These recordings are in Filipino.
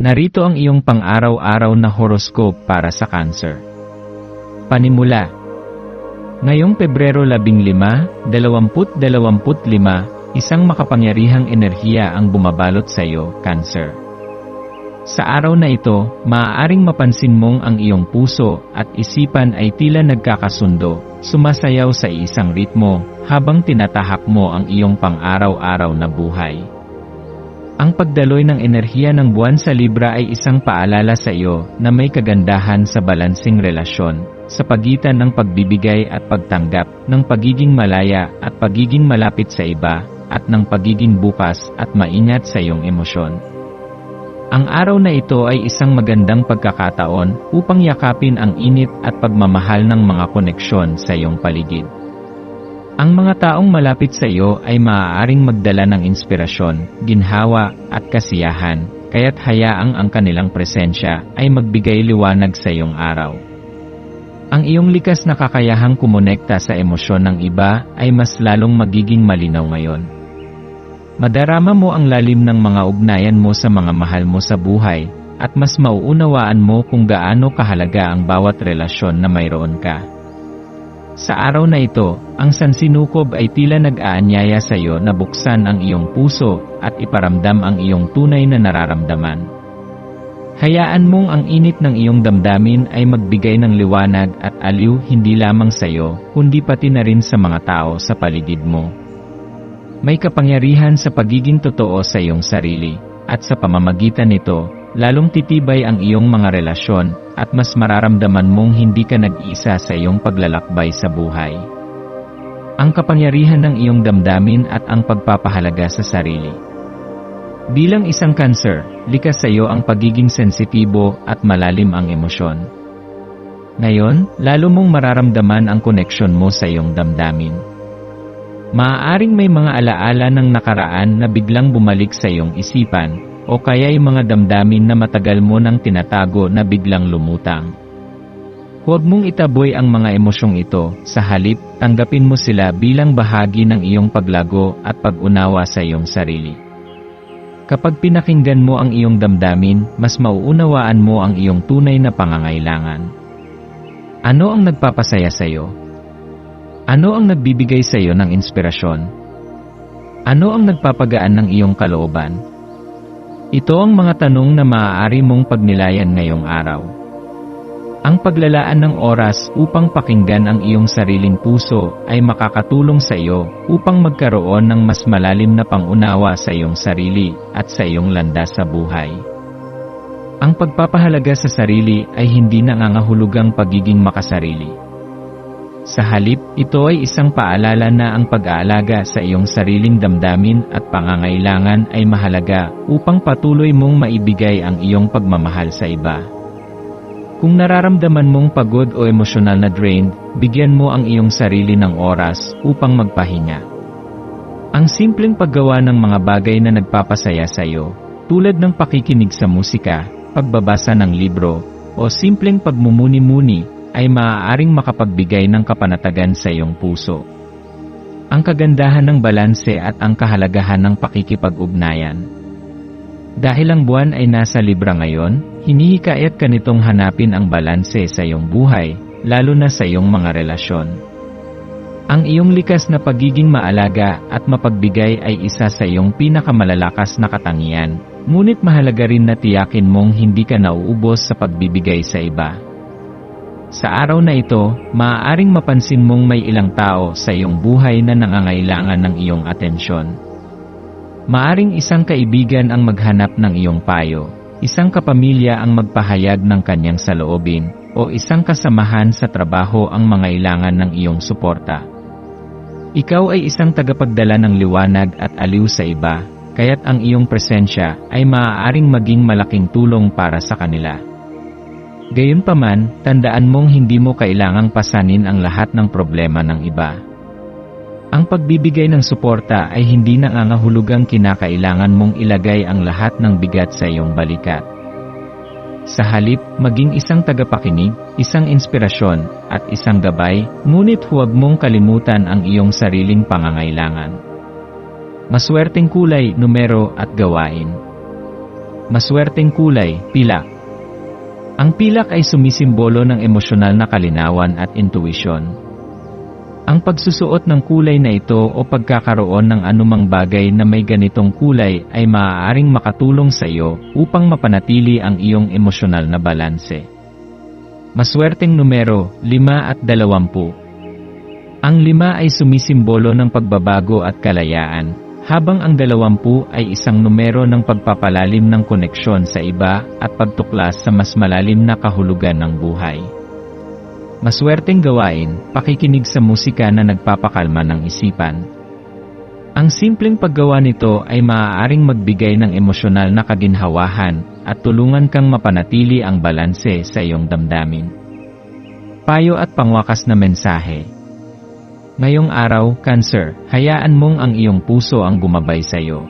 Narito ang iyong pang-araw-araw na horoscope para sa Cancer. Panimula Ngayong Pebrero 15, 2025, isang makapangyarihang enerhiya ang bumabalot sa iyo, Cancer. Sa araw na ito, maaaring mapansin mong ang iyong puso at isipan ay tila nagkakasundo, sumasayaw sa isang ritmo, habang tinatahak mo ang iyong pang-araw-araw na buhay. Ang pagdaloy ng enerhiya ng buwan sa Libra ay isang paalala sa iyo na may kagandahan sa balansing relasyon, sa pagitan ng pagbibigay at pagtanggap, ng pagiging malaya at pagiging malapit sa iba, at ng pagiging bukas at maingat sa iyong emosyon. Ang araw na ito ay isang magandang pagkakataon upang yakapin ang init at pagmamahal ng mga koneksyon sa iyong paligid. Ang mga taong malapit sa iyo ay maaaring magdala ng inspirasyon, ginhawa, at kasiyahan, kaya't hayaang ang kanilang presensya ay magbigay liwanag sa iyong araw. Ang iyong likas na kakayahang kumonekta sa emosyon ng iba ay mas lalong magiging malinaw ngayon. Madarama mo ang lalim ng mga ugnayan mo sa mga mahal mo sa buhay, at mas mauunawaan mo kung gaano kahalaga ang bawat relasyon na mayroon ka. Sa araw na ito, ang sansinukob ay tila nag-aanyaya sa iyo na buksan ang iyong puso at iparamdam ang iyong tunay na nararamdaman. Hayaan mong ang init ng iyong damdamin ay magbigay ng liwanag at aliw hindi lamang sa iyo, kundi pati na rin sa mga tao sa paligid mo. May kapangyarihan sa pagiging totoo sa iyong sarili, at sa pamamagitan nito, lalong titibay ang iyong mga relasyon at mas mararamdaman mong hindi ka nag-iisa sa iyong paglalakbay sa buhay. Ang kapangyarihan ng iyong damdamin at ang pagpapahalaga sa sarili. Bilang isang cancer, likas sa iyo ang pagiging sensitibo at malalim ang emosyon. Ngayon, lalo mong mararamdaman ang koneksyon mo sa iyong damdamin. Maaaring may mga alaala ng nakaraan na biglang bumalik sa iyong isipan, o kaya'y mga damdamin na matagal mo nang tinatago na biglang lumutang. Huwag mong itaboy ang mga emosyong ito, sa halip, tanggapin mo sila bilang bahagi ng iyong paglago at pag-unawa sa iyong sarili. Kapag pinakinggan mo ang iyong damdamin, mas mauunawaan mo ang iyong tunay na pangangailangan. Ano ang nagpapasaya sa iyo? Ano ang nagbibigay sa iyo ng inspirasyon? Ano ang nagpapagaan ng iyong kalooban? Ito ang mga tanong na maaari mong pagnilayan ngayong araw. Ang paglalaan ng oras upang pakinggan ang iyong sariling puso ay makakatulong sa iyo upang magkaroon ng mas malalim na pangunawa sa iyong sarili at sa iyong landas sa buhay. Ang pagpapahalaga sa sarili ay hindi nangangahulugang pagiging makasarili. Sa halip, ito ay isang paalala na ang pag-aalaga sa iyong sariling damdamin at pangangailangan ay mahalaga upang patuloy mong maibigay ang iyong pagmamahal sa iba. Kung nararamdaman mong pagod o emosyonal na drained, bigyan mo ang iyong sarili ng oras upang magpahinga. Ang simpleng paggawa ng mga bagay na nagpapasaya sa iyo, tulad ng pakikinig sa musika, pagbabasa ng libro, o simpleng pagmumuni-muni ay maaaring makapagbigay ng kapanatagan sa iyong puso. Ang kagandahan ng balanse at ang kahalagahan ng pakikipag-ugnayan. Dahil ang buwan ay nasa Libra ngayon, hinihikayat ka nitong hanapin ang balanse sa iyong buhay, lalo na sa iyong mga relasyon. Ang iyong likas na pagiging maalaga at mapagbigay ay isa sa iyong pinakamalalakas na katangian, ngunit mahalaga rin na tiyakin mong hindi ka nauubos sa pagbibigay sa iba. Sa araw na ito, maaaring mapansin mong may ilang tao sa iyong buhay na nangangailangan ng iyong atensyon. Maaring isang kaibigan ang maghanap ng iyong payo, isang kapamilya ang magpahayag ng kanyang saloobin, o isang kasamahan sa trabaho ang mangailangan ng iyong suporta. Ikaw ay isang tagapagdala ng liwanag at aliw sa iba, kaya't ang iyong presensya ay maaaring maging malaking tulong para sa kanila. Gayunpaman, tandaan mong hindi mo kailangang pasanin ang lahat ng problema ng iba. Ang pagbibigay ng suporta ay hindi nangangahulugang kinakailangan mong ilagay ang lahat ng bigat sa iyong balikat. Sa halip, maging isang tagapakinig, isang inspirasyon, at isang gabay, ngunit huwag mong kalimutan ang iyong sariling pangangailangan. Maswerteng kulay, numero at gawain. Maswerteng kulay, pilak. Ang pilak ay sumisimbolo ng emosyonal na kalinawan at intuisyon. Ang pagsusuot ng kulay na ito o pagkakaroon ng anumang bagay na may ganitong kulay ay maaaring makatulong sa iyo upang mapanatili ang iyong emosyonal na balanse. Maswerteng numero 5 at 20. Ang 5 ay sumisimbolo ng pagbabago at kalayaan, habang ang 20 ay isang numero ng pagpapalalim ng koneksyon sa iba at pagtuklas sa mas malalim na kahulugan ng buhay. Maswerteng gawain, pakikinig sa musika na nagpapakalma ng isipan. Ang simpleng paggawa nito ay maaaring magbigay ng emosyonal na kaginhawahan at tulungan kang mapanatili ang balanse sa iyong damdamin. Payo at pangwakas na mensahe. Ngayong araw, Cancer, hayaan mong ang iyong puso ang gumabay sa iyo.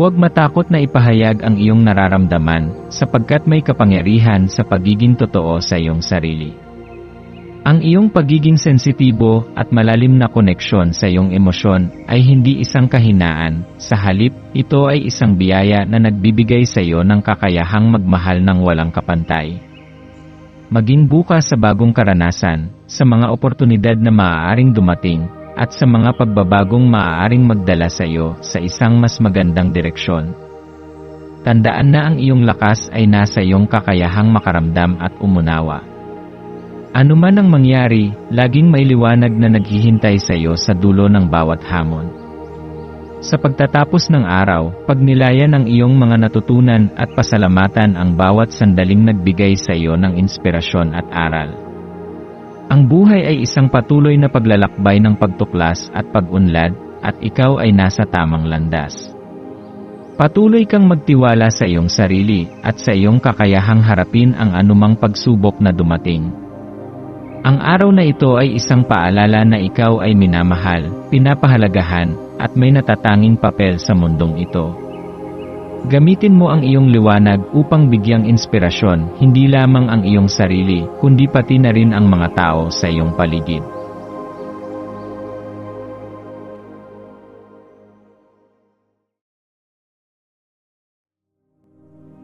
Huwag matakot na ipahayag ang iyong nararamdaman sapagkat may kapangyarihan sa pagiging totoo sa iyong sarili. Ang iyong pagiging sensitibo at malalim na koneksyon sa iyong emosyon ay hindi isang kahinaan, sa halip, ito ay isang biyaya na nagbibigay sa iyo ng kakayahang magmahal ng walang kapantay. Maging bukas sa bagong karanasan, sa mga oportunidad na maaaring dumating, at sa mga pagbabagong maaaring magdala sa iyo sa isang mas magandang direksyon. Tandaan na ang iyong lakas ay nasa iyong kakayahang makaramdam at umunawa. Ano man ang mangyari, laging may liwanag na naghihintay sa iyo sa dulo ng bawat hamon. Sa pagtatapos ng araw, pagnilayan ang iyong mga natutunan at pasalamatan ang bawat sandaling nagbigay sa iyo ng inspirasyon at aral. Ang buhay ay isang patuloy na paglalakbay ng pagtuklas at pag-unlad, at ikaw ay nasa tamang landas. Patuloy kang magtiwala sa iyong sarili at sa iyong kakayahang harapin ang anumang pagsubok na dumating. Ang araw na ito ay isang paalala na ikaw ay minamahal, pinapahalagahan, at may natatanging papel sa mundong ito. Gamitin mo ang iyong liwanag upang bigyang inspirasyon hindi lamang ang iyong sarili, kundi pati na rin ang mga tao sa iyong paligid.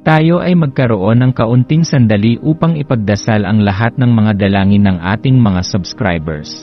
Tayo ay magkaroon ng kaunting sandali upang ipagdasal ang lahat ng mga dalangin ng ating mga subscribers,